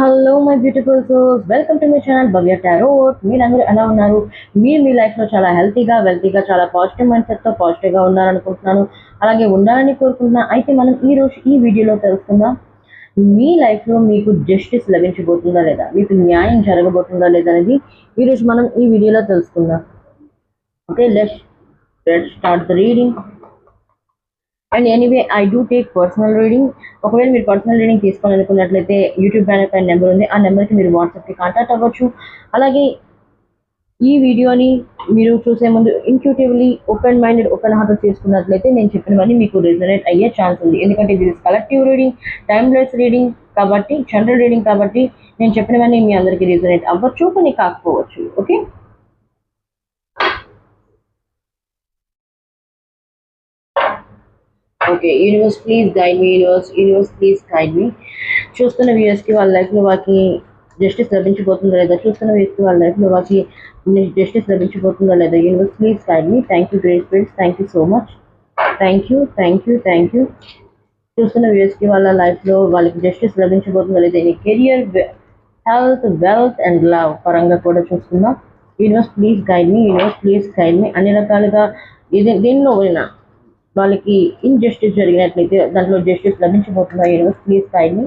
Hello my beautiful souls welcome to my channel Bhavya tarot మీరందరూ ఎలా ఉన్నారు? మీరు మీ లైఫ్లో చాలా హెల్తీగా వెల్తీగా చాలా పాజిటివ్ మైండ్ సెట్తో పాజిటివ్గా ఉన్నారనుకుంటున్నాను. అలాగే ఉండాలని కోరుకుంటున్నా. అయితే మనం ఈ రోజు ఈ వీడియోలో తెలుసుకుందాం. మీ లైఫ్లో మీకు జస్టిస్ లభించబోతుందా లేదా? మీకు న్యాయం జరగబోతుందా లేదా అనేది ఈరోజు మనం ఈ వీడియోలో తెలుసుకుందాం. Okay let start the reading and anyway I do take personal reading ఒకవేళ మీరు పర్సనల్ రీడింగ్ తీసుకోవాలనుకున్నట్లయితే యూట్యూబ్ బ్యానర్ పైన నెంబర్ ఉంది. ఆ నెంబర్కి మీరు వాట్సాప్కి కాంటాక్ట్ అవ్వచ్చు. అలాగే ఈ వీడియోని మీరు చూసే ముందు intuitively open minded open heart చేసుకున్నట్లయితే నేను చెప్పినవన్నీ మీకు రిజనేట్ అయ్యే ఛాన్స్ ఉంది. ఎందుకంటే ఇది కలెక్టివ్ రీడింగ్ టైమ్లెస్ రీడింగ్ కాబట్టి జనరల్ రీడింగ్ కాబట్టి నేను చెప్పినవన్నీ మీ అందరికీ రిజనేట్ అవ్వచ్చు కొన్ని కాకపోవచ్చు. Okay okay universe please guide me universe universe please guide me చూస్తున్న వ్యూయర్స్కి వాళ్ళ లైఫ్లో వాళ్ళకి జస్టిస్ లభించబోతుందా లేదా? చూస్తున్న వ్యూయర్స్కి వాళ్ళ లైఫ్లో వాళ్ళకి జస్టిస్ లభించబోతుందా లేదా? Universe please guide me thank you great friends thank you so much thank you thank you thank you చూస్తున్న వ్యూయర్స్కి వాళ్ళ లైఫ్లో వాళ్ళకి జస్టిస్ లభించబోతుందా లేదా? ఈ career health wealth and love పరంగా కూడా చూసుకుందాం universe please guide me universe please guide me అన్ని రకాలుగా ఇది దీనిలో పోయినా వాళ్ళకి ఇన్జస్టిస్ జరిగినట్లయితే దాంట్లో justice లభించబోతుందా universe please guide me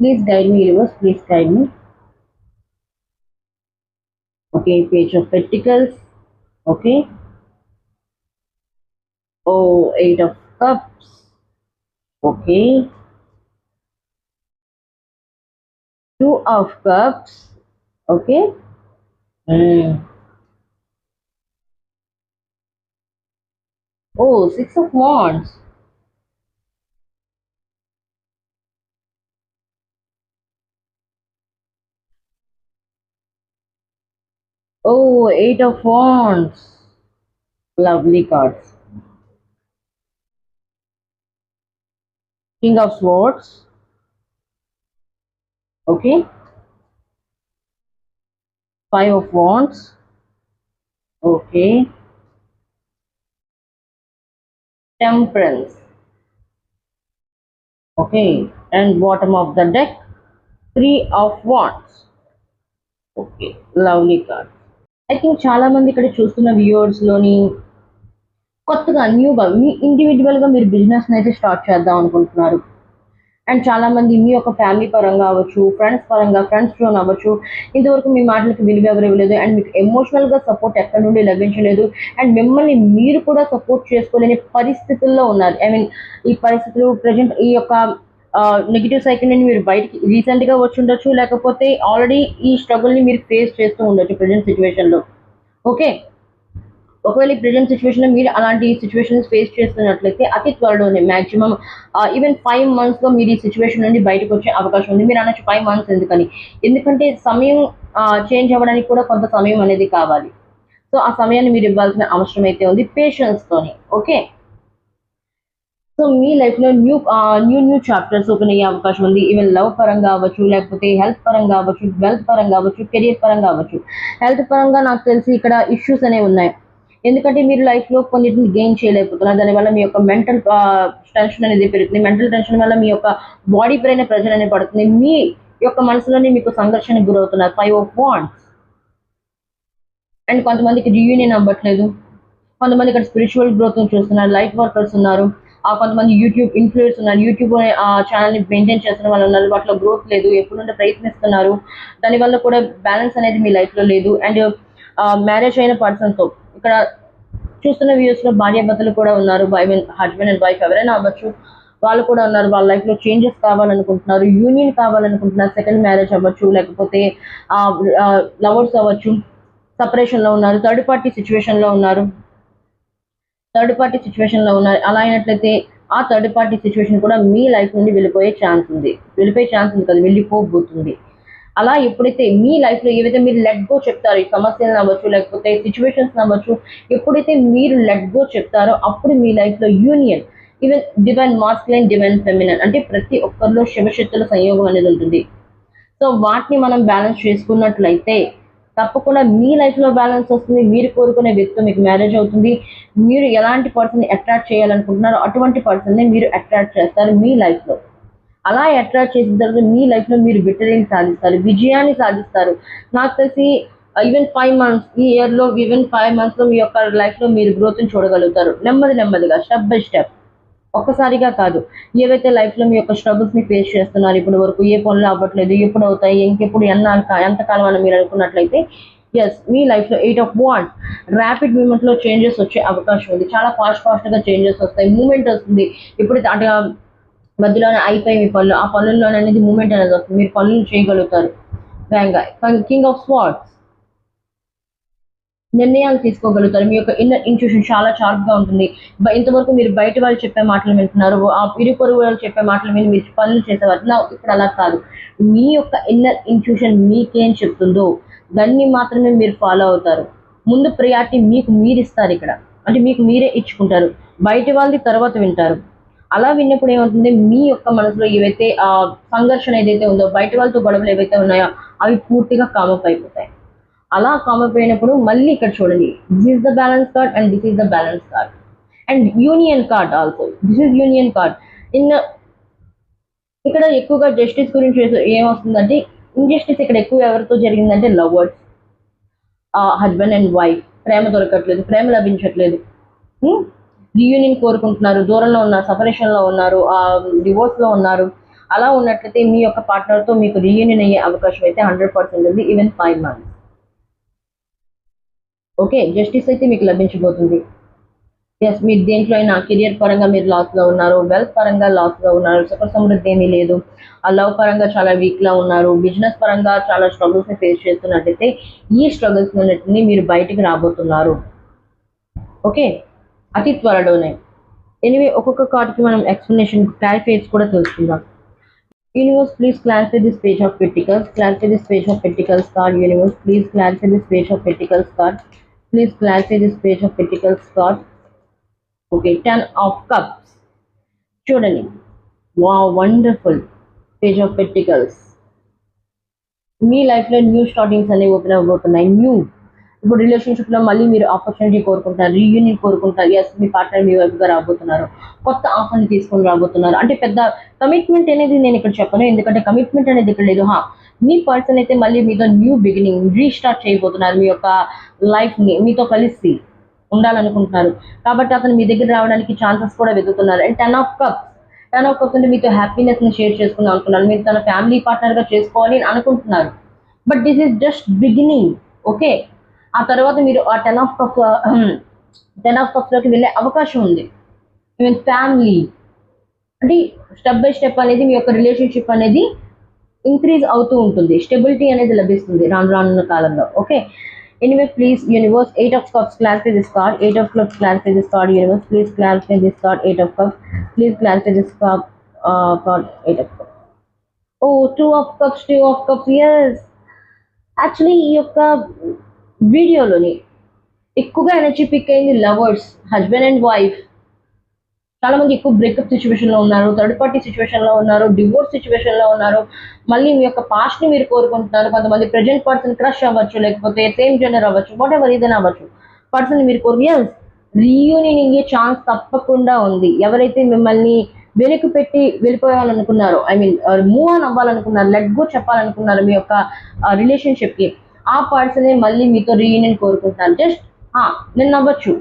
please guide me universe please guide me okay page of pentacles okay oh eight of cups okay two of cups okay Oh, Six of Wands. Oh, Eight of Wands. Lovely cards. King of Swords. Okay. Five of Wands. Okay. Temperance. Okay and bottom of the deck three of wands. Okay lovely card I think చాలా మంది ఇక్కడ చూస్తున్న వ్యూవర్స్లోని కొత్తగా న్యూగా మీ ఇండివిజువల్గా మీరు బిజినెస్ని అయితే స్టార్ట్ చేద్దాం అనుకుంటున్నారు. అండ్ చాలా మంది మీ యొక్క ఫ్యామిలీ పరంగా అవ్వచ్చు ఫ్రెండ్స్ పరంగా ఫ్రెండ్స్ జోన్ అవ్వచ్చు. ఇంతవరకు మీ మాటలకు విలువ ఎవరు ఇవ్వలేదు అండ్ మీకు ఎమోషనల్గా సపోర్ట్ ఎక్కడి నుండి లభించలేదు. అండ్ మిమ్మల్ని మీరు కూడా సపోర్ట్ చేసుకోలేని పరిస్థితుల్లో ఉన్నారు. ఐ మీన్ ఈ పరిస్థితులు ప్రజెంట్ ఈ యొక్క నెగిటివ్ సైకిల్ నుండి మీరు బయటికి రీసెంట్గా వచ్చి ఉండొచ్చు. లేకపోతే ఆల్రెడీ ఈ స్ట్రగుల్ని మీరు ఫేస్ చేస్తూ ఉండొచ్చు ప్రజెంట్ సిచ్యువేషన్లో ఓకే ఒకవేళ ఈ ప్రజెంట్ సిచ్యువేషన్లో మీరు అలాంటి సిచ్యువేషన్స్ ఫేస్ చేస్తున్నట్లయితే అతి త్వరలోనే మాక్సిమం ఈవెన్ ఫైవ్ మంత్స్లో మీరు ఈ సిచ్యువేషన్ నుండి బయటకు వచ్చే అవకాశం ఉంది. మీరు అనొచ్చు ఫైవ్ మంత్స్ ఎందుకని? ఎందుకంటే సమయం చేంజ్ అవ్వడానికి కూడా కొంత సమయం అనేది కావాలి. సో ఆ సమయాన్ని మీరు ఇవ్వాల్సిన అవసరం అయితే ఉంది పేషెన్స్తోని ఓకే సో మీ లైఫ్లో new new new chapters open అయ్యే అవకాశం ఉంది. ఈవెన్ లవ్ పరంగా అవ్వచ్చు లేకపోతే హెల్త్ పరంగా అవ్వచ్చు వెల్త్ పరంగా అవ్వచ్చు కెరియర్ పరంగా అవ్వచ్చు హెల్త్ పరంగా నాకు తెలిసి ఇక్కడ ఇష్యూస్ అనేవి ఉన్నాయి. ఎందుకంటే మీరు లైఫ్లో కొన్నిటిని గెయిన్ చేయలేకపోతున్నారు. దానివల్ల మీ యొక్క మెంటల్ టెన్షన్ అనేది పెరుగుతుంది. మెంటల్ టెన్షన్ వల్ల మీ యొక్క బాడీ పైన ప్రెజర్ అనేది పడుతుంది. మీ యొక్క మనసులోనే మీకు సంఘర్షణకు గురవుతున్నారు. ఫైవ్ ఆఫ్ వాండ్స్ అండ్ కొంతమందికి రియూనియన్ అవ్వట్లేదు. కొంతమంది ఇక్కడ స్పిరిచువల్ గ్రోత్ చూస్తున్నారు. లైట్ వర్కర్స్ ఉన్నారు. ఆ కొంతమంది యూట్యూబ్ ఇన్ఫ్లుయెన్స్ ఉన్నారు. యూట్యూబ్ ఛానల్ని మెయింటైన్ చేస్తున్న వాళ్ళు ఉన్నారు. వాటిలో గ్రోత్ లేదు. ఎప్పుడు నుండి ప్రయత్నిస్తున్నారు. దానివల్ల కూడా బ్యాలెన్స్ అనేది మీ లైఫ్లో లేదు. అండ్ మ్యారేజ్ అయిన పర్సన్తో ఇక్కడ చూస్తున్న వ్యూస్లో భార్య భర్తలు కూడా ఉన్నారు. I mean husband and wife ఎవరైనా అవ్వచ్చు. వాళ్ళు కూడా ఉన్నారు. వాళ్ళ లైఫ్లో చేంజెస్ కావాలనుకుంటున్నారు. యూనియన్ కావాలనుకుంటున్నారు. సెకండ్ మ్యారేజ్ అవ్వచ్చు. లేకపోతే లవర్స్ అవ్వచ్చు. సపరేషన్లో ఉన్నారు. థర్డ్ పార్టీ సిచ్యువేషన్లో ఉన్నారు. థర్డ్ పార్టీ సిచ్యువేషన్లో ఉన్నారు. అలా అయినట్లయితే ఆ థర్డ్ పార్టీ సిచ్యువేషన్ కూడా మీ లైఫ్ నుండి వెళ్ళిపోయే ఛాన్స్ ఉంది. వెళ్ళిపోయే ఛాన్స్ ఉంది కదా. వెళ్ళిపోబోతుంది. అలా ఎప్పుడైతే మీ లైఫ్లో ఏవైతే మీరు లెట్ గో చెప్తారో ఈ సమస్యలను అవ్వచ్చు లేకపోతే సిచ్యువేషన్స్ అవ్వచ్చు ఎప్పుడైతే మీరు లెట్ గో చెప్తారో అప్పుడు మీ లైఫ్లో union even divine masculine divine feminine అంటే ప్రతి ఒక్కరిలో శివశక్తుల సంయోగం అనేది ఉంటుంది. సో వాటిని మనం బ్యాలెన్స్ చేసుకున్నట్లయితే తప్పకుండా మీ లైఫ్లో బ్యాలెన్స్ వస్తుంది. మీరు కోరుకునే వ్యక్తితో మీకు మ్యారేజ్ అవుతుంది. మీరు ఎలాంటి పర్సన్ అట్రాక్ట్ చేయాలనుకుంటున్నారో అటువంటి పర్సన్ని మీరు అట్రాక్ట్ చేస్తారు మీ లైఫ్లో అలా అట్రాక్ట్ చేసిన తర్వాత మీ లైఫ్లో మీరు విక్టరీని సాధిస్తారు? విజయాన్ని సాధిస్తారు. నాకు తెలిసి ఈవెన్ ఫైవ్ మంత్స్ ఈ ఇయర్లో ఈవెన్ ఫైవ్ మంత్స్లో మీ యొక్క లైఫ్లో మీరు గ్రోత్ని చూడగలుగుతారు. నెమ్మది నెమ్మదిగా స్టెప్ బై స్టెప్ ఒక్కసారిగా కాదు. ఏవైతే లైఫ్లో మీ యొక్క స్ట్రగుల్స్ని ఫేస్ చేస్తున్నారు ఇప్పటి వరకు ఏ పనులు అవ్వట్లేదు ఎప్పుడు అవుతాయి ఇంకెప్పుడు ఎన్న ఎంతకాలం అని మీరు అనుకున్నట్లయితే ఎస్ మీ లైఫ్లో ఎయిట్ ఆఫ్ వాంట్ ర్యాపిడ్ మూమెంట్లో చేంజెస్ వచ్చే అవకాశం ఉంది. చాలా ఫాస్ట్ ఫాస్ట్గా చేంజెస్ వస్తాయి. మూమెంట్ వస్తుంది. ఇప్పుడు అంటే మధ్యలోనే అయిపోయి మీ పనులు ఆ పనుల్లోనే అనేది మూమెంట్ అనేది వస్తుంది. మీరు పనులు చేయగలుగుతారు. వేగంగా కింగ్ ఆఫ్ స్వాట్స్ నిర్ణయాలు తీసుకోగలుగుతారు. మీ యొక్క ఇన్నర్ ఇంట్యూషన్ చాలా షార్ప్గా ఉంటుంది. ఇంతవరకు మీరు బయట వాళ్ళు చెప్పే మాటలు వింటున్నారు. ఆ ఇరు పొరుగు వాళ్ళు చెప్పే మాటలు విని మీరు పనులు చేసేవారు. నా ఇప్పుడు అలా కాదు. మీ యొక్క ఇన్నర్ ఇంట్యూషన్ మీకేం చెప్తుందో దాన్ని మాత్రమే మీరు ఫాలో అవుతారు. ముందు ప్రయారిటీ మీకు మీరు ఇస్తారు ఇక్కడ. అంటే మీకు మీరే ఇచ్చుకుంటారు. బయట వాళ్ళది తర్వాత వింటారు. అలా విన్నప్పుడు ఏమవుతుంది? మీ యొక్క మనసులో ఏవైతే ఆ సంఘర్షణ ఏదైతే ఉందో బయట వాళ్ళతో గొడవలు ఏవైతే ఉన్నాయో అవి పూర్తిగా కామప్ అయిపోతాయి. అలా కామప్ అయినప్పుడు మళ్ళీ ఇక్కడ చూడండి. This is the balance card and this is the balance card and union card also this is union card in ఇక్కడ ఎక్కువగా జస్టిస్ గురించి ఏమొస్తుందంటే ఇంజస్టిస్ ఇక్కడ ఎక్కువ ఎవరితో జరిగిందంటే లవర్స్ హస్బెండ్ అండ్ వైఫ్ ప్రేమ దొరకట్లేదు ప్రేమ లభించట్లేదు. Hmm? రీయూనియన్ కోరుకుంటున్నారు దూరంలో ఉన్నారు సపరేషన్లో ఉన్నారు డివోర్స్లో ఉన్నారు. అలా ఉన్నట్లయితే మీ యొక్క పార్ట్నర్తో మీకు రీయూనియన్ అయ్యే అవకాశం అయితే హండ్రెడ్ పర్సెంట్ ఉంది even five months okay justice అయితే మీకు లభించబోతుంది. ఎస్ మీరు దేంట్లో అయినా కెరియర్ పరంగా మీరు లాస్లో ఉన్నారు వెల్త్ పరంగా లాస్లో ఉన్నారు సుఖ సమృద్ధి ఏమీ లేదు. ఆ లవ్ పరంగా చాలా వీక్లో ఉన్నారు బిజినెస్ పరంగా చాలా స్ట్రగుల్స్ని ఫేస్ చేస్తున్నట్టయితే ఈ స్ట్రగుల్స్ ఉన్నట్టుని మీరు బయటికి రాబోతున్నారు. ఓకే అతి త్వరలోనే ఎనివే ఒక్కొక్క కార్డ్కి మనం ఎక్స్ప్లెనేషన్ క్లారిఫైస్ కూడా తెలుసుకుందాం Universe, please clarify this page of Pentacles. Clarify this page of Pentacles card. Universe, please clarify this page of Pentacles card. Please clarify this page of Pentacles card. Okay, Ten of Cups. చూడండి వా wonderful page of pentacles మీ లైఫ్లో new startings అనేవి open అవ్వబోతున్నాయి new ఇప్పుడు రిలేషన్షిప్లో మళ్ళీ మీరు ఆపర్చునిటీ కోరుకుంటారు రీయూనియన్ కోరుకుంటారు ఎస్ మీ పార్ట్నర్ మీ వైపుగా రాబోతున్నారు కొత్త ఆఫర్ని తీసుకొని రాబోతున్నారు. అంటే పెద్ద కమిట్మెంట్ అనేది నేను ఇక్కడ చెప్పను ఎందుకంటే కమిట్మెంట్ అనేది ఇక్కడ లేదు. హా మీ పర్సన్ అయితే మళ్ళీ మీతో న్యూ బిగినింగ్ రీస్టార్ట్ చేయబోతున్నారు మీ యొక్క లైఫ్ని మీతో కలిసి ఉండాలనుకుంటున్నారు. కాబట్టి అతను మీ దగ్గర రావడానికి ఛాన్సెస్ కూడా వెతుకుతున్నారు. And ten of cups ten of cups అంటే మీతో హ్యాపీనెస్ని షేర్ చేసుకుందాం అనుకున్నారు. మీరు తన ఫ్యామిలీ పార్ట్నర్గా చేసుకోవాలి అని అనుకుంటున్నారు. But this is just beginning okay ఆ తర్వాత మీరు ఆ ten of cups ten of కప్స్లోకి వెళ్ళే అవకాశం ఉంది. మీన్ ఫ్యామిలీ అంటే స్టెప్ బై స్టెప్ అనేది మీ యొక్క రిలేషన్షిప్ అనేది ఇంక్రీజ్ అవుతూ ఉంటుంది. స్టెబిలిటీ అనేది లభిస్తుంది రాను రానున్న కాలంలో. Okay anyway please universe eight of cups clarify this card eight of cups clarify this card universe please clarify this card eight of cups please clarify this card eight of cups oh two of cups two of cups yes actually ఈ యొక్క వీడియోలోని ఎక్కువగా energy pick అయింది lovers husband and wife చాలా మంది ఎక్కువ breakup సిచ్యువేషన్లో ఉన్నారు థర్డ్ పార్టీ సిచ్యువేషన్లో ఉన్నారు డివోర్స్ సిచ్యువేషన్లో ఉన్నారు. మళ్ళీ మీ యొక్క పాస్ట్ని మీరు కోరుకుంటున్నారు. కొంతమంది ప్రజెంట్ పర్సన్ క్రష్ అవ్వచ్చు లేకపోతే సేమ్ జెండర్ అవ్వచ్చు వాట్ ఎవర్ ఏదైనా అవ్వచ్చు. పర్సన్ మీరు కోరు ఎస్ రీయూనియన్ అయ్యే ఛాన్స్ తప్పకుండా ఉంది. ఎవరైతే మిమ్మల్ని వెనుక పెట్టి వెళ్ళిపోవాలనుకున్నారో ఐ మీన్ మూవ్ ఆన్ అవ్వాలనుకున్నారు లెట్ గో చెప్పాలనుకున్నారు మీ యొక్క రిలేషన్షిప్కి ఆ పర్సనే మళ్ళీ మీతో రీయూనియన్ కోరుకుంటున్నాను జస్ట్ నేను అవ్వచ్చు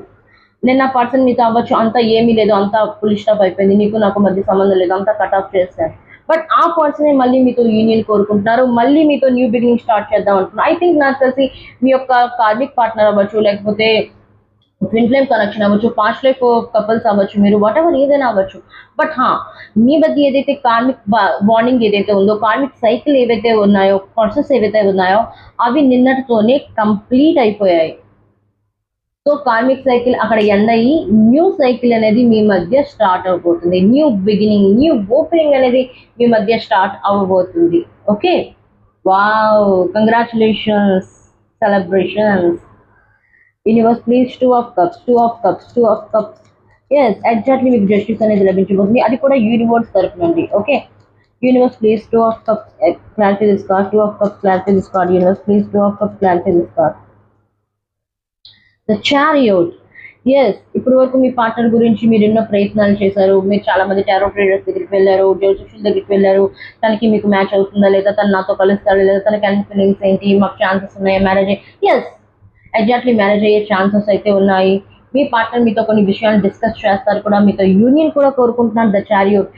నేను నా పర్సన్ మీతో అవ్వచ్చు. అంతా ఏమీ లేదు. అంతా ఫుల్ స్టాప్ అయిపోయింది. నీకు నాకు మధ్య సంబంధం లేదు. అంతా కట్ ఆఫ్ చేస్తారు బట్ ఆ పర్సనే మళ్ళీ మీతో యూనియన్ కోరుకుంటున్నారు. మళ్ళీ మీతో న్యూ బిగినింగ్ స్టార్ట్ చేద్దాం అనుకుంటున్నారు ఐ థింక్ నాకు తెలిసి మీ యొక్క కార్మిక్ పార్ట్నర్ అవ్వచ్చు లేకపోతే ట్విన్ ఫ్లేమ్ కనెక్షన్ అవ్వచ్చు పాస్ట్ లైఫ్ కపుల్స్ అవ్వచ్చు మీరు వాట్ ఎవర్ ఏదైనా అవ్వచ్చు. బట్ హా మీ మధ్య ఏదైతే కార్మిక్ బాండింగ్ ఏదైతే ఉందో కార్మిక్ సైకిల్ ఏవైతే ఉన్నాయో ప్రాసెస్ ఏవైతే ఉన్నాయో అవి నిన్నటితోనే కంప్లీట్ అయిపోయాయి. సో కార్మిక్ సైకిల్ అక్కడ ఎండ్ అయ్యి న్యూ సైకిల్ అనేది మీ మధ్య స్టార్ట్ అవబోతుంది. న్యూ బిగినింగ్ న్యూ ఓపెనింగ్ అనేది మీ మధ్య స్టార్ట్ అవ్వబోతుంది okay wow congratulations celebrations universe please two of cups two of cups two of cups yes exactly మీకు జస్టిస్ అనేది లభించబోతుంది. అది కూడా యూనివర్స్ తరఫు నుండి okay universe please two of cups clarity this card two of cups clarity this card universe please two of cups clarity this card the chariot yes ఇప్పటి వరకు మీ partner గురించి మీరు ఎన్నో ప్రయత్నాలు చేశారు. మీరు చాలా మంది టారో ట్రేడర్స్ దగ్గరికి వెళ్ళారు జ్యోతిషుల దగ్గరికి వెళ్ళారు. తనకి మీకు మ్యాచ్ అవుతుందా లేదా? తను నాతో కలుస్తాడు లేదా? తనకి అన్ని ఫీలింగ్స్ ఏంటి? మాకు ఛాన్సెస్ ఉన్నాయా? మ్యారేజ్ ఎస్ ఎగ్జాక్ట్లీ మేనేజ్ అయ్యే ఛాన్సెస్ అయితే ఉన్నాయి. మీ పార్ట్నర్ మీతో కొన్ని విషయాలు డిస్కస్ చేస్తారు కూడా మీతో యూనియన్ కూడా కోరుకుంటున్నారు ద చారియోట్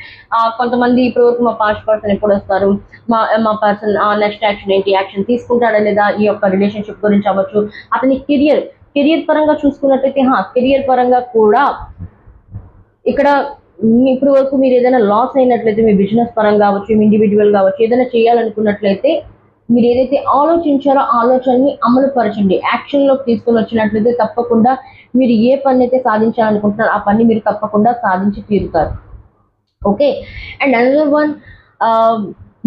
కొంతమంది ఇప్పుడు వరకు మా పాస్ట్ పర్సన్ ఎప్పుడు వస్తారు? మా మా పర్సన్ నెక్స్ట్ యాక్షన్ ఏంటి? యాక్షన్ తీసుకుంటాడా లేదా? ఈ యొక్క రిలేషన్షిప్ గురించి అవ్వచ్చు. అతని కెరియర్ కెరియర్ పరంగా చూసుకున్నట్టయితే హా కెరియర్ పరంగా కూడా ఇక్కడ మీ- ఇప్పుడు వరకు మీరు ఏదైనా లాస్ అయినట్లయితే మీ బిజినెస్ పరంగా కావచ్చు మీ ఇండివిజువల్ కావచ్చు ఏదైనా చేయాలనుకున్నట్లయితే మీరు ఏదైతే ఆలోచించారో ఆలోచనని అమలు పరచండి. యాక్షన్లోకి తీసుకొని వచ్చినట్లయితే తప్పకుండా మీరు ఏ పని అయితే సాధించాలనుకుంటున్నారో ఆ పని మీరు తప్పకుండా సాధించి తీరుతారు. ఓకే అండ్ అనదర్ వన్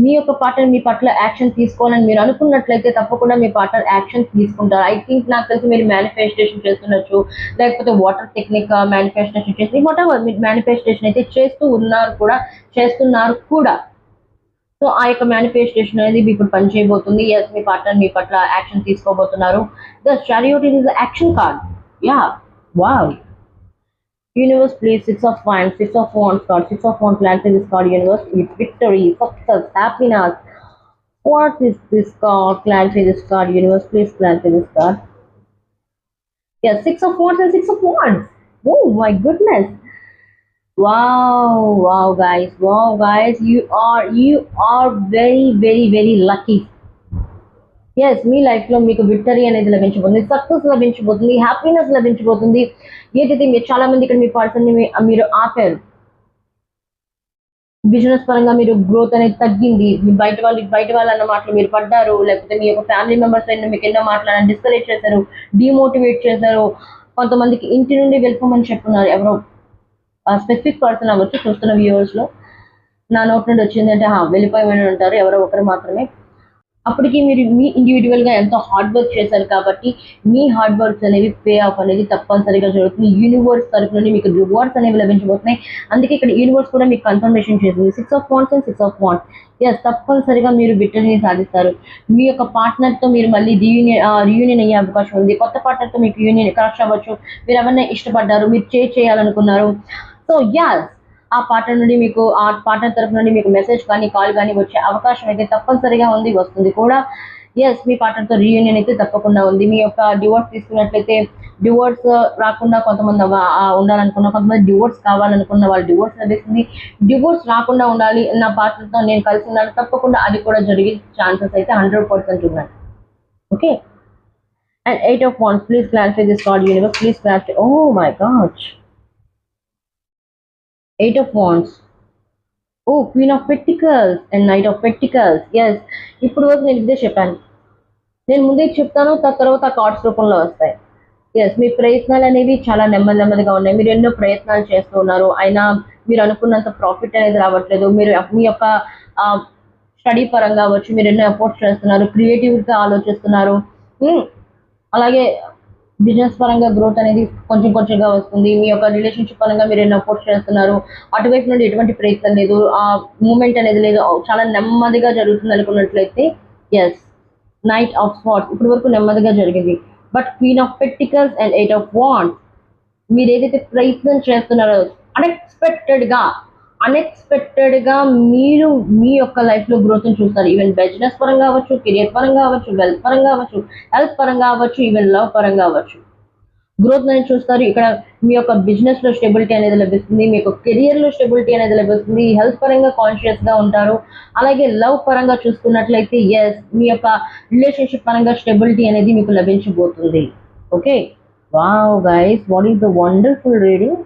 మీ యొక్క పార్ట్నర్ మీ పట్ల యాక్షన్ తీసుకోవాలని మీరు అనుకున్నట్లయితే తప్పకుండా మీ పార్ట్నర్ యాక్షన్ తీసుకుంటారు. ఐ థింక్ నాకు తెలిసి మీరు మేనిఫెస్టేషన్ చేస్తుండొచ్చు లేకపోతే వాటర్ టెక్నిక్ మేనిఫెస్టేషన్ చేసి వాట్ ఎవర్ మీరు మేనిఫెస్టేషన్ అయితే చేస్తూ ఉన్నారు కూడా చేస్తున్నారు కూడా. సో ఆ యొక్క మేనిఫెస్టేషన్ అనేది మీకు ఇప్పుడు పని చేయబోతుంది ఎస్ మీ పార్ట్నర్ మీ పట్ల యాక్షన్ తీసుకోబోతున్నారు the chariot is action card yeah wow Universe, please. Six of Wands, Six of Wands card, Six of Wands lands in this card. Universe, with victory, success, happiness. What is this card? Clarify this card. Universe, please clarify this card. Yeah, Six of Wands and Six of Wands. Oh my goodness. Wow, wow, guys, wow, guys, you are you are very, very, very lucky. Yes మీ లైఫ్లో మీకు victory అనేది లభించబోతుంది success లభించబోతుంది happiness లభించబోతుంది. ఏదైతే మీరు చాలా మంది ఇక్కడ మీ పర్సన్ని మీరు ఆపారు. బిజినెస్ పరంగా మీరు గ్రోత్ అనేది తగ్గింది. మీ బయట వాళ్ళు బయట వాళ్ళు అన్న మాటలు మీరు పడ్డారు లేకపోతే మీ యొక్క ఫ్యామిలీ మెంబర్స్ అయినా మీకు ఎన్నో మాట్లాడారు డిస్కరేజ్ చేశారు డిమోటివేట్ చేశారు. కొంతమందికి ఇంటి నుండి వెళ్ళిపోమని చెప్తున్నారు ఎవరో. స్పెసిఫిక్ పర్సన్ అవ్వచ్చు చూస్తున్న వ్యూవర్స్లో నా నోట్ నుండి వచ్చింది అంటే వెళ్ళిపోయిన ఉంటారు ఎవరో ఒకరు మాత్రమే. అప్పటికి మీరు మీ ఇండివిజువల్గా ఎంతో హార్డ్ వర్క్ చేశారు కాబట్టి మీ హార్డ్ వర్క్స్ అనేవి పే ఆఫ్ అనేది తప్పనిసరిగా జరుగుతుంది. యూనివర్స్ తరఫు నుండి మీకు రివార్డ్స్ అనేవి లభించబోతున్నాయి. అందుకే ఇక్కడ యూనివర్స్ కూడా మీకు కన్ఫర్మేషన్ చేసింది. Six of points and six of points yes తప్పనిసరిగా మీరు విక్టరీని సాధిస్తారు. మీ యొక్క పార్ట్నర్తో మీరు మళ్ళీ రీయూనియన్ రీయూనియన్ అయ్యే అవకాశం ఉంది. కొత్త పార్ట్నర్తో మీకు యూనియన్ క్రష్ అవ్వచ్చు. మీరు ఎవరైనా ఇష్టపడ్డారు మీరు చే చేయాలనుకున్నారు. సో యాస్ ఆ పార్ట్నర్ నుండి మీకు ఆ పార్ట్నర్ తరఫు నుండి మీకు మెసేజ్ కానీ కాల్ కానీ వచ్చే అవకాశం అయితే తప్పనిసరిగా ఉంది వస్తుంది కూడా. ఎస్ మీ పార్ట్నర్తో రీయూనియన్ అయితే తప్పకుండా ఉంది. మీ యొక్క డివోర్స్ తీసుకున్నట్లయితే డివోర్స్ రాకుండా కొంతమంది ఉండాలనుకున్న కొంతమంది డివోర్స్ కావాలనుకున్న వాళ్ళు డివోర్స్ లభిస్తుంది. డివోర్స్ రాకుండా ఉండాలి నా పార్ట్నర్తో నేను కలిసి ఉండాలి తప్పకుండా అది కూడా జరిగే ఛాన్సెస్ అయితే హండ్రెడ్ పర్సెంట్ ఉన్నాయి. Okay and eight of points please clarify this card universe please clarify oh my god eight of wands oh queen of pentacles and knight of pentacles yes ఇప్పుడు వరకు నేను ఇదే చెప్పాను. నేను ముందే చెప్తాను తర్వాత కార్డ్స్ రూపంలో వస్తాయి. ఎస్ మీ ప్రయత్నాలు అనేవి చాలా నెమ్మది నెమ్మదిగా ఉన్నాయి. మీరు ఎన్నో ప్రయత్నాలు చేస్తూ ఉన్నారు. అయినా మీరు అనుకున్నంత ప్రాఫిట్ అనేది రావట్లేదు. మీరు మీ యొక్క స్టడీ పరంగా వచ్చి మీరు ఎన్నో ఎఫోర్ట్స్ చేస్తున్నారు. క్రియేటివ్గా ఆలోచిస్తున్నారు. Hmm. అలాగే బిజినెస్ పరంగా గ్రోత్ అనేది కొంచెం కొంచెంగా వస్తుంది. మీ యొక్క రిలేషన్షిప్ పరంగా మీరు ఎన్నో అపోర్ట్ చేస్తున్నారు. అటువైపు నుండి ఎటువంటి ప్రయత్నం లేదు. ఆ మూమెంట్ అనేది లేదు. చాలా నెమ్మదిగా జరుగుతుంది అనుకున్నట్లయితే ఎస్ నైట్ ఆఫ్ స్పాట్స్ ఇప్పటి వరకు నెమ్మదిగా జరిగింది. But queen of pentacles and eight of wands మీరు ఏదైతే ప్రయత్నం చేస్తున్నారో అన్ఎక్స్పెక్టెడ్గా అన్ఎక్స్పెక్టెడ్గా మీరు మీ యొక్క లైఫ్లో గ్రోత్ని చూస్తారు. ఈవెన్ బిజినెస్ పరంగా అవ్వచ్చు కెరియర్ పరంగా అవ్వచ్చు వెల్త్ పరంగా అవ్వచ్చు హెల్త్ పరంగా అవ్వచ్చు ఈవెన్ లవ్ పరంగా అవ్వచ్చు గ్రోత్ అనేది చూస్తారు. ఇక్కడ మీ యొక్క బిజినెస్లో స్టెబిలిటీ అనేది లభిస్తుంది. మీ యొక్క కెరియర్లో స్టెబిలిటీ అనేది లభిస్తుంది. హెల్త్ పరంగా కాన్షియస్గా ఉంటారు. అలాగే లవ్ పరంగా చూసుకున్నట్లయితే ఎస్ మీ యొక్క రిలేషన్షిప్ పరంగా స్టెబిలిటీ అనేది మీకు లభించబోతుంది. Okay wow guys what is the wonderful reading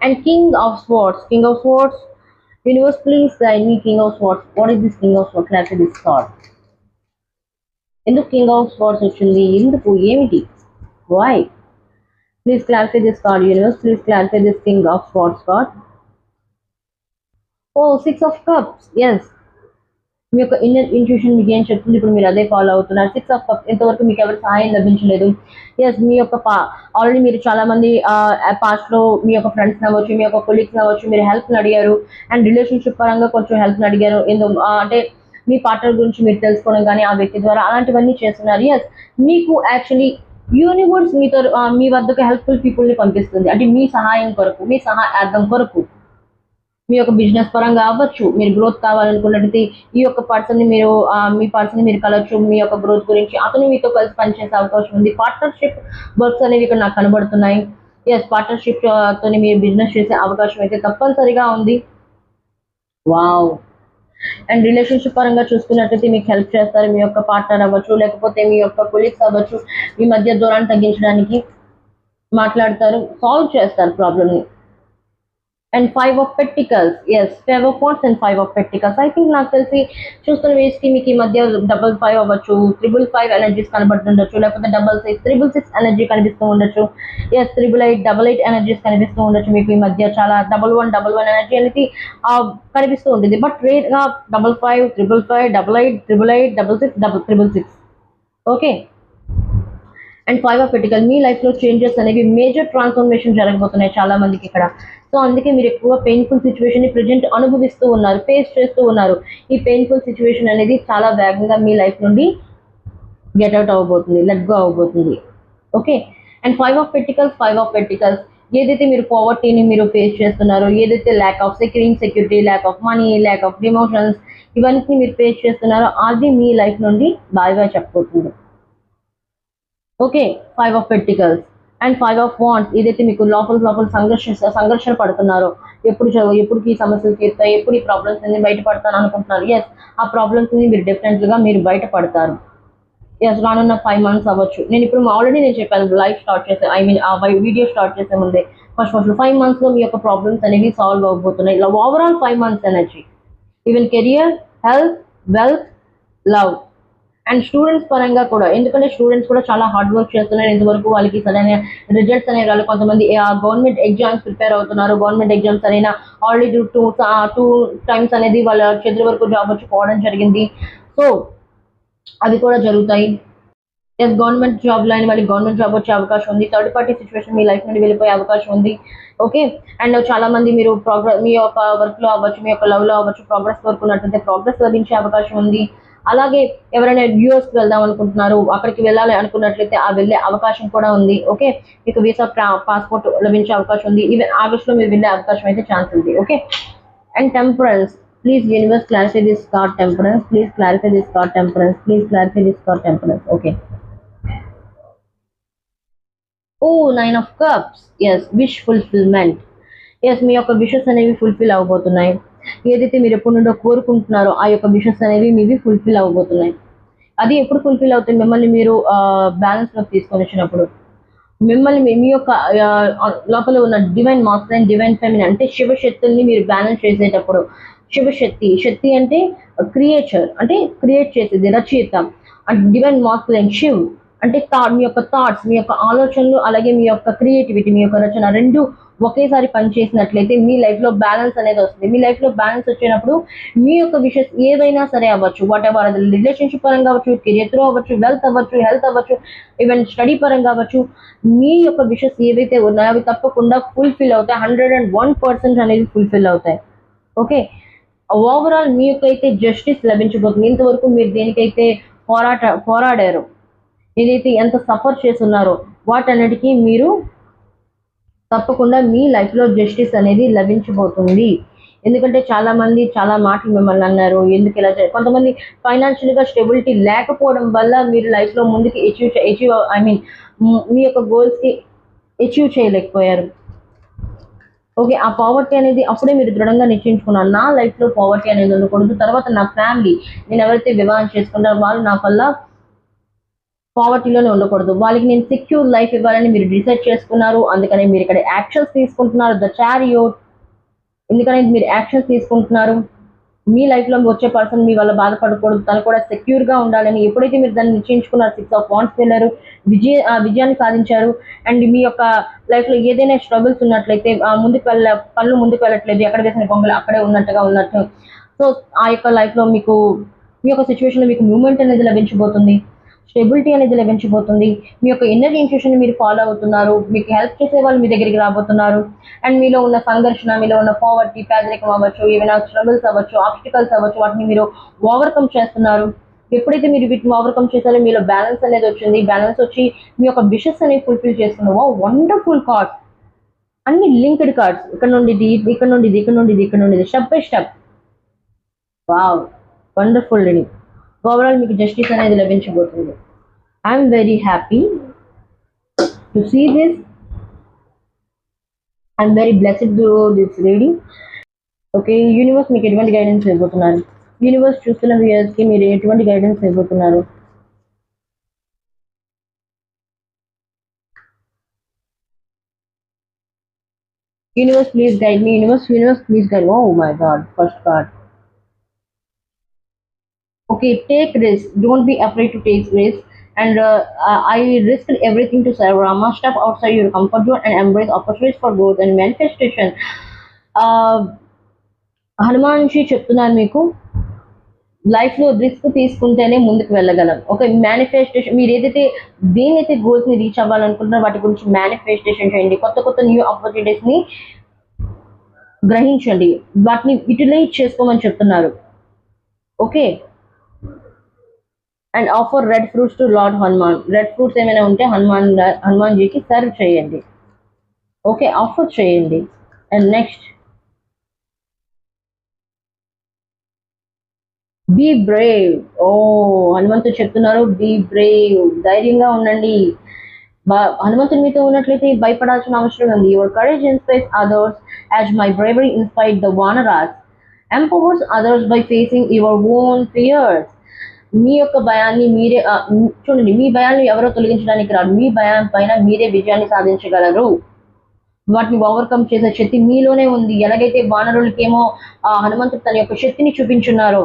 and king of swords king of swords universe please guide me king of swords what is this king of swords clarify this card ఎందుకు king of swords వచ్చింది ఎందుకు ఏమిటి why please clarify this card universe please clarify this king of swords card oh six of cups yes మీ యొక్క inner intuition మీకు ఏం చెప్తుంది? ఇప్పుడు మీరు అదే ఫాలో అవుతున్నారు. సిక్స్ ఆఫ్ కప్స్ ఇంతవరకు మీకు ఎవరు సహాయం లభించలేదు. ఎస్ మీ యొక్క పా ఆల్రెడీ మీరు చాలా మంది మీ యొక్క ఫ్రెండ్స్ అవ్వచ్చు మీ యొక్క కొలీగ్స్ అవ్వచ్చు మీరు హెల్ప్ని అడిగారు. అండ్ రిలేషన్షిప్ పరంగా కొంచెం హెల్ప్ని అడిగారు. ఎందు అంటే మీ పార్ట్నర్ గురించి మీరు తెలుసుకోవడం కానీ ఆ వ్యక్తి ద్వారా అలాంటివన్నీ చేస్తున్నారు. ఎస్ మీకు యాక్చువల్లీ యూనివర్స్ మీతో మీ వద్దకు హెల్ప్ఫుల్ పీపుల్ని పంపిస్తుంది. అంటే మీ సహాయం కొరకు మీ సహాయార్థం కొరకు. మీ యొక్క బిజినెస్ పరంగా అవ్వచ్చు. మీరు గ్రోత్ కావాలనుకున్నట్లయితే ఈ యొక్క పర్సన్ని మీరు ఆ, మీ పర్సన్ మీరు కలవచ్చు మీ యొక్క గ్రోత్ గురించి. అతను మీతో కలిసి పనిచేసే అవకాశం ఉంది. పార్ట్నర్షిప్ వర్క్స్ అనేవి ఇక్కడ నాకు కనబడుతున్నాయి. ఎస్ పార్ట్నర్షిప్ తోని మీరు బిజినెస్ చేసే అవకాశం అయితే తప్పనిసరిగా ఉంది. వావ్ అండ్ రిలేషన్షిప్ పరంగా చూసుకున్నట్లయితే మీకు హెల్ప్ చేస్తారు. మీ యొక్క పార్ట్నర్ అవ్వచ్చు లేకపోతే మీ యొక్క కొలీగ్స్ అవ్వచ్చు. మీ మధ్య దూరాన్ని తగ్గించడానికి మాట్లాడతారు సాల్వ్ చేస్తారు ప్రాబ్లమ్ని and five of pentacles yes five of wands and five of pentacles I think నాకు తెలిసి చూస్తున్న వేస్కి మీకు ఈ మధ్య డబల్ ఫైవ్ అవ్వచ్చు త్రిబుల్ ఫైవ్ ఎనర్జీస్ కనబడుతుండొచ్చు లేకపోతే double six triple six energy కనిపిస్తూ ఉండొచ్చు. Yes triple eight double eight energies కనిపిస్తూ ఉండొచ్చు మీకు ఈ మధ్య చాలా double one double one energy అనేది కనిపిస్తూ ఉంటుంది. But రేట్గా double five triple five double eight triple eight double six double triple six okay and five of pentacle మీ లైఫ్లో చేంజెస్ అనేవి మేజర్ ట్రాన్స్ఫర్మేషన్ జరగబోతున్నాయి చాలా మందికి ఇక్కడ. సో అందుకే మీరు ఎక్కువ పెయిన్ఫుల్ సిచ్యువేషన్ని ప్రజెంట్ అనుభవిస్తూ ఉన్నారు ఫేస్ చేస్తూ ఉన్నారు. ఈ పెయిన్ఫుల్ సిచ్యువేషన్ అనేది చాలా వేగంగా మీ లైఫ్ నుండి గెట్ అవుట్ అవ్వబోతుంది లెట్ గో అవ్వబోతుంది. Okay and five of pentacles five of pentacles ఏదైతే మీరు పావర్టీని మీరు ఫేస్ చేస్తున్నారో ఏదైతే lack of securing security lack of money lack of demotions ఇవన్నీ మీరు ఫేస్ చేస్తున్నారో అది మీ లైఫ్ నుండి bye bye చెప్పబోతుంది. Okay five of pentacles and five of wands ఏదైతే మీకు లోపల లోపల సంఘర్షణ సంఘర్షణ పడుతున్నారో. ఎప్పుడు చదువు ఎప్పుడు ఈ సమస్యలు తీరుతాయి ఎప్పుడు ఈ ప్రాబ్లమ్స్ నుంచి బయటపడతాను అనుకుంటున్నారు. ఎస్ ఆ ప్రాబ్లమ్స్ నుంచి మీరు డెఫినెట్గా మీరు బయటపడతారు. ఎస్ రానున్న ఫైవ్ మంత్స్ అవ్వచ్చు. నేను ఇప్పుడు ఆల్రెడీ నేను చెప్పాను లైవ్ స్టార్ట్ చేసే ఐ మీన్ ఆ వీడియో స్టార్ట్ చేసే ముందే. ఫస్ట్ ఫస్ట్ ఫైవ్ మంత్స్లో మీ యొక్క ప్రాబ్లమ్స్ అనేవి సాల్వ్ అవ్వబోతున్నాయి. ఇలా overall five months energy even career health wealth love and students పరంగా కూడా ఎందుకంటే స్టూడెంట్స్ కూడా చాలా హార్డ్ వర్క్ చేస్తున్నారు. ఇంతవరకు వాళ్ళకి సరైన రిజల్ట్స్ అనేవి రాలేదు. కొంతమంది గవర్నమెంట్ ఎగ్జామ్స్ ప్రిపేర్ అవుతున్నారు. గవర్నమెంట్ ఎగ్జామ్స్ అయినా ఆల్రెడీ టూ టూ టైమ్స్ అనేది వాళ్ళ చేతుల వరకు జాబ్ వచ్చి పోవడం జరిగింది. సో అవి కూడా జరుగుతాయి. ఎస్ గవర్నమెంట్ జాబ్ లైన్ వాళ్ళకి గవర్నమెంట్ జాబ్ వచ్చే అవకాశం ఉంది. థర్డ్ పార్టీ సిచ్యువేషన్ మీ లైఫ్ నుండి వెళ్ళిపోయే అవకాశం ఉంది. ఓకే అండ్ చాలా మంది మీరు ప్రోగ్రెస్ మీ యొక్క వర్క్లో అవ్వచ్చు మీ యొక్క లవ్లో అవ్వచ్చు ప్రోగ్రెస్ వర్క్ ఉన్నట్లయితే ప్రోగ్రెస్ లభించే అవకాశం ఉంది. అలాగే ఎవరైనా కి వెళ్దాం అనుకుంటున్నారు అక్కడికి వెళ్ళాలి అనుకున్నట్లయితే ఆ వెళ్ళే అవకాశం కూడా ఉంది. ఓకే? మీకు వీసా పాస్పోర్ట్ లభించే అవకాశం ఉంది. ఈవెన్ ఆగస్టులో మీరు వెళ్ళే అవకాశం అయితే ఛాన్స్ ఉంది. Okay? And temperance please universe clarify this card temperance please clarify this card temperance please clarify this card temperance okay oh nine of cups yes wish fulfilment yes మీ యొక్క విషెస్ అనేవి fulfil అవబోతున్నాయి ఏదైతే మీరు ఎప్పటి నుండో కోరుకుంటున్నారో ఆ యొక్క విషెస్ అనేవి మీవి ఫుల్ఫిల్ అవ్వబోతున్నాయి. అది ఎప్పుడు ఫుల్ఫిల్ అవుతుంది? మిమ్మల్ని మీరు బ్యాలెన్స్లోకి తీసుకొని వచ్చినప్పుడు. మిమ్మల్ని మీ- యొక్క లోపల ఉన్న డివైన్ మాస్టర్ డివైన్ ఫెమిన్ అంటే శివశక్తుల్ని మీరు బ్యాలెన్స్ చేసేటప్పుడు. శివశక్తి శక్తి అంటే క్రియేచర్ అంటే క్రియేట్ చేసేది రచయిత. అంటే డివైన్ మాస్కులైన్ శివ్ అంటే థాట్ మీ యొక్క థాట్స్ మీ యొక్క ఆలోచనలు అలాగే మీ యొక్క క్రియేటివిటీ మీ యొక్క రచన రెండు ఒకేసారి పనిచేసినట్లయితే మీ లైఫ్లో బ్యాలెన్స్ అనేది వస్తుంది. మీ లైఫ్లో బ్యాలెన్స్ వచ్చినప్పుడు మీ యొక్క విషయస్ ఏదైనా సరే అవ్వచ్చు. వాట్ ఎవర్ అది రిలేషన్షిప్ పరంగా అవ్వచ్చు కెరియర్ త్రూ అవ్వచ్చు వెల్త్ అవ్వచ్చు హెల్త్ అవ్వచ్చు ఈవెన్ స్టడీ పరంగా అవ్వచ్చు మీ యొక్క విషెస్ ఏవైతే ఉన్నాయో అవి తప్పకుండా ఫుల్ఫిల్ అవుతాయి. హండ్రెడ్ అండ్ వన్ పర్సెంట్ అనేది ఫుల్ఫిల్ అవుతాయి. ఓకే ఓవరాల్ మీ యొక్క అయితే జస్టిస్ లభించబోతుంది. ఇంతవరకు మీరు దేనికైతే పోరాట పోరాడారు ఏదైతే ఎంత సఫర్ చేస్తున్నారో వాటన్నిటికీ మీరు తప్పకుండా మీ లైఫ్లో జస్టిస్ అనేది లభించబోతుంది. ఎందుకంటే చాలా మంది చాలా మాటలు మిమ్మల్ని అన్నారు ఎందుకు ఇలా కొంతమంది ఫైనాన్షియల్గా స్టెబిలిటీ లేకపోవడం వల్ల మీరు లైఫ్లో ముందుకు అచీవ్ అచీవ్ ఐ మీన్ మీ యొక్క గోల్స్కి అచీవ్ చేయలేకపోయారు. ఓకే ఆ పావర్టీ అనేది అప్పుడే మీరు దృఢంగా నిశ్చయించుకున్నారు. నా లైఫ్లో పావర్టీ అనేది ఉండకూడదు. తర్వాత నా ఫ్యామిలీ నేను ఎవరైతే వివాహం చేసుకున్నారో వాళ్ళు నా వల్ల పావర్టీలోనే ఉండకూడదు. వాళ్ళకి నేను సెక్యూర్ లైఫ్ ఇవ్వాలని మీరు డిసైడ్ చేసుకున్నారు. అందుకని మీరు ఇక్కడ యాక్షన్స్ తీసుకుంటున్నారు. ద చారియోట్ ఎందుకని మీరు యాక్షన్స్ తీసుకుంటున్నారు? మీ లైఫ్లో వచ్చే పర్సన్ మీ వల్ల బాధపడకూడదు. తను కూడా సెక్యూర్గా ఉండాలని ఎప్పుడైతే మీరు దాన్ని నిశ్చయించుకున్నారు సిక్స్ ఆఫ్ పాయింట్స్ వెళ్ళారు విజయ విజయాన్ని సాధించారు. అండ్ మీ యొక్క లైఫ్లో ఏదైనా స్ట్రగుల్స్ ఉన్నట్లయితే ముందుకు వెళ్ళ పనులు ముందుకు వెళ్ళట్లేదు. ఎక్కడ వేసిన బొమ్మలు అక్కడే ఉన్నట్టుగా ఉన్నట్టు. సో ఆ యొక్క లైఫ్లో మీకు మీ యొక్క సిచ్యువేషన్లో మీకు మూమెంట్ అనేది లభించబోతుంది. స్టెబిలిటీ అనేది లభించబోతుంది. మీ యొక్క ఇన్నర్ ఇన్స్టిట్యూషన్ మీరు ఫాలో అవుతున్నారు. మీకు హెల్ప్ చేసే వాళ్ళు మీ దగ్గరికి రాబోతున్నారు. అండ్ మీలో ఉన్న సంఘర్షణ మీలో ఉన్న పావర్టీ పేదరికం అవ్వచ్చు ఏమైనా స్ట్రగుల్స్ అవ్వచ్చు ఆబ్స్టికల్స్ అవ్వచ్చు వాటిని మీరు ఓవర్కమ్ చేస్తున్నారు. ఎప్పుడైతే మీరు వీటిని ఓవర్కమ్ చేశారో మీలో బ్యాలెన్స్ అనేది వచ్చింది. బ్యాలెన్స్ వచ్చి మీ యొక్క విషెస్ అనేవి ఫుల్ఫిల్ చేసుకున్నావా వండర్ఫుల్ కార్డ్స్ అన్ని లింక్డ్ కార్డ్స్ ఇక్కడ నుండి ఇది ఇక్కడ నుండి ఇది ఇక్కడ నుండి ఇది ఇక్కడ నుండి step by step wow wonderful reading overall మీకు జస్టిస్ అనేది లభించబోతుంది I'm very happy to see this I'm very blessed to this reading okay universe మీకు ఎటువంటి గైడెన్స్ ఇవ్వబోతున్నారు యూనివర్స్ చూస్తున్న వ్యూయర్స్కి మీరు ఎటువంటి గైడెన్స్ ఇవ్వబోతున్నారు universe please guide me universe universe please guide oh my god first card okay take risk don't be afraid to take risk and uh, uh, i risked everything to serve rama step outside your comfort zone and embrace opportunities for growth and manifestation uh, Hanumanji చెప్తున్నారు మీకు లైఫ్లో risk తీసుకుంటేనే ముందుకు వెళ్ళగలం ఒక manifestation మీరు ఏదైతే దేనైతే గోల్స్ని reach అవ్వాలనుకుంటున్నారో వాటి గురించి మేనిఫెస్టేషన్ చేయండి కొత్త కొత్త న్యూ ఆపర్చునిటీస్ని గ్రహించండి వాటిని యూటిలైజ్ చేసుకోమని చెప్తున్నారు okay and offer red fruits to lord Hanuman red fruits ఏమైనా ఉంటే హనుమాన్ హనుమాన్ జీకి సర్వ్ చేయండి. ఓకే ఆఫర్ చేయండి. And next be brave oh హనుమంతుడు చెప్తున్నారు బీ బ్రేవ్ ధైర్యంగా ఉండండి. బ- హనుమంతుడు మీతో ఉన్నట్లయితే భయపడాల్సిన అవసరం ఉంది. Your courage inspires others as my bravery inspired the vanaras empowers others by facing your own fears మీ యొక్క భయాన్ని మీరే చూడండి మీ భయాన్ని ఎవరో తొలగించడానికి రాదు మీ భయం పైన మీరే విజయాన్ని సాధించగలరు. వాటిని ఓవర్కమ్ చేసే శక్తి మీలోనే ఉంది. ఎలాగైతే వానరులకేమో ఆ హనుమంతుడు తన యొక్క శక్తిని చూపించున్నారో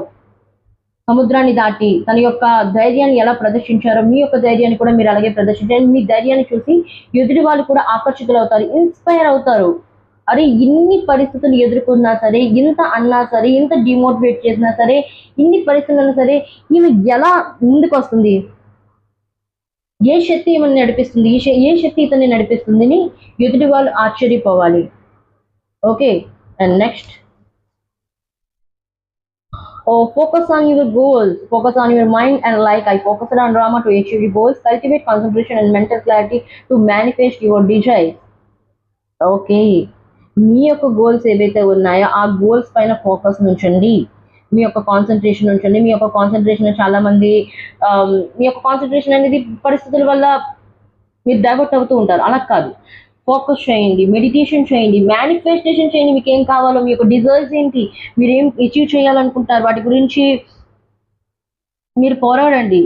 సముద్రాన్ని దాటి తన యొక్క ధైర్యాన్ని ఎలా ప్రదర్శించారో మీ యొక్క ధైర్యాన్ని కూడా మీరు అలాగే ప్రదర్శించారు మీ ధైర్యాన్ని చూసి ఎదుటి వాళ్ళు కూడా ఆకర్షితులు అవుతారు ఇన్స్పైర్ అవుతారు. అరే ఇన్ని పరిస్థితులు ఎదుర్కొన్నా సరే ఇంత అన్నా సరే ఇంత డిమోటివేట్ చేసినా సరే ఇన్ని పరిస్థితులు సరే ఈమె ఎలా ముందుకు వస్తుంది ఏ శక్తి ఈమెను నడిపిస్తుంది? ఏ శక్తి ఇతన్ని నడిపిస్తుందిని ఎదుటి వాళ్ళు ఆశ్చర్యపోవాలి. Okay and next. Oh focus on your goals focus on your mind and like I focus on drama to each you goals cultivate concentration and mental clarity to manifest your desire okay మీ యొక్క goals ఏవైతే ఉన్నాయో ఆ goals పైన focus ఉంచండి మీ యొక్క concentration ఉంచండి మీ యొక్క concentration చాలా మంది మీ యొక్క కాన్సన్ట్రేషన్ అనేది పరిస్థితుల వల్ల మీరు డైవర్ట్ అవుతూ ఉంటారు. అలా కాదు. ఫోకస్ చేయండి. మెడిటేషన్ చేయండి. మేనిఫెస్టేషన్ చేయండి. మీకు ఏం కావాలో మీ యొక్క డిజైర్స్ ఏంటి మీరు ఏం అచీవ్ చేయాలనుకుంటారు వాటి గురించి మీరు పోరాడండి.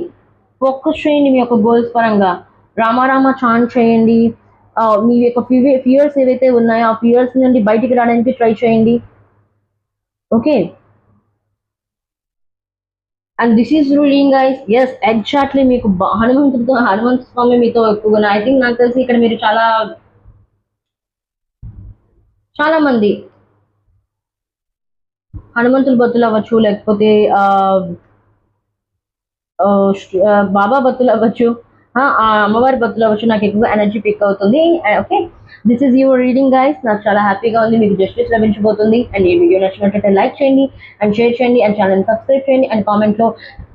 ఫోకస్ చేయండి మీ యొక్క గోల్స్ పరంగా. రామారామ చాన్ చేయండి. మీ యొక్క ఫియర్స్ ఏవైతే ఉన్నాయో ఆ ఫియర్స్ నుండి బయటికి రావడానికి ట్రై చేయండి. Okay and this is ruling guys yes exactly మీకు హనుమంతుడితో హనుమంత స్వామి మీతో ఎక్కువగా ఐ థింక్ నాకు తెలిసి ఇక్కడ మీరు చాలా చాలా మంది హనుమంతుల బతులు అవ్వచ్చు లేకపోతే బాబా బతులు అవ్వచ్చు. ఆ, అమ్మవారి బతులు వచ్చి నాకు ఎక్కువ ఎనర్జీ పిక్ అవుతుంది. Okay this is your reading guys నాకు చాలా హ్యాపీగా ఉంది. మీకు జస్టిస్ లభించబోతుంది. అండ్ ఈ వీడియో నచ్చినట్లయితే లైక్ చేయండి అండ్ షేర్ చేయండి అండ్ ఛానల్ సబ్స్క్రైబ్ చేయండి అండ్ కామెంట్లో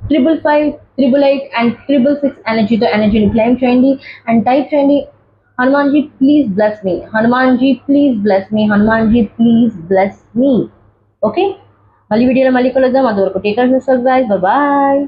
triple five triple eight and triple six ఎనర్జీతో ఎనర్జీని క్లెయిమ్ చేయండి అండ్ టైప్ చేయండి Hanumanji please bless me Hanumanji please bless me Hanumanji please bless me okay మళ్ళీ వీడియోలో మళ్ళీ కలుద్దాం. అంతవరకు టేకర్ గైస్ బాయ్